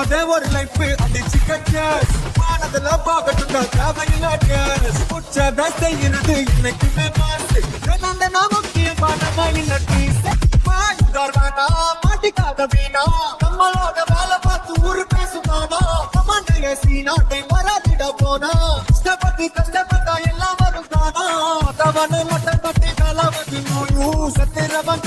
அதே ஒரு லைஃப் அடிச்சு கட்டஸ் வானதுல பார்க்கட்டும் தேவையில்ல கேஸ் உச்சத செய்யறது இன்னைக்குமே மாசு அந்த நமக்கியமான மயில டீஸ் வேணா மாட்டிக்காத வீணா நம்மளோட வேலை பார்த்து ஊரு பேசுமானா கமாண்டைய சீனாட்டை வராதிட போனா கஷ்டப்பட்டு கஷ்டப்பட்டா எல்லாம் வரும் தானா தவணை மட்டும் பட்டி கலவது நோயும் சத்திரவன்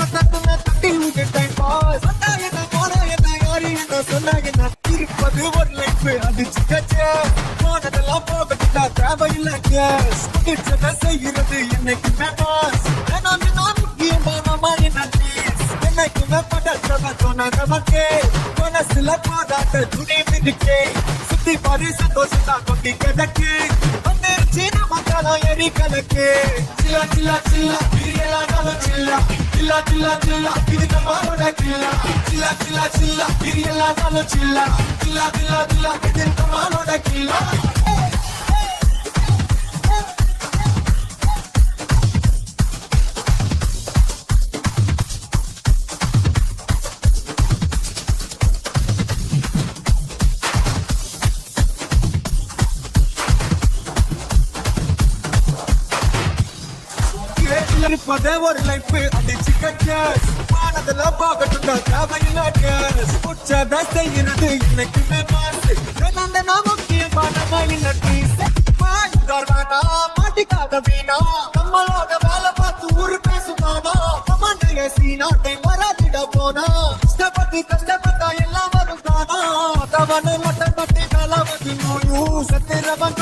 போனதெல்லாம் போகட்டா தேவையில்லை கேஸ் பிடிச்சதை செய்யறது என்னைக்கு மேமாஸ் நான் நான் முக்கியமான மாதிரி நட்டீஸ் என்னைக்குமே படச்சவ சொன்னதவக்கே மனசுல பாதாட்ட துணி மிதிக்கே சுத்தி பாரு சந்தோஷத்தா தான் கொட்டி கிடக்கு வந்துருச்சு நமக்கெல்லாம் எரி கலக்கு சில்லா சில்லா சில்லா చిల్లా చిల్లా చిల్లా ఇది కమాలోడ కిల్లా చిల్లా చిల్లా చిల్లా ఇది ఎలా చాలో చిల్లా చిల్లా చిల్లా చిల్లా ఇది కమాలోడ కిల్లా இருப்பதே ஒரு லைஃப் அடிச்சு கட்டஸ் வானதுல பார்க்கட்டும் தேவையில்ல கேஸ். உச்சத செய்யறது இன்னைக்குமே மாசு. வேணா மாட்டிக்காத வீணா? நம்மளோட வேலை பார்த்து ஊரு பேசுமானா கமாண்டைய சீனாட்டை வராதிட போனா? கஷ்டப்பட்டு கஷ்டப்பட்டா எல்லாம் வரும் தானா தவணை மட்டும் பட்டி கலவது நோயும் சத்திரவன்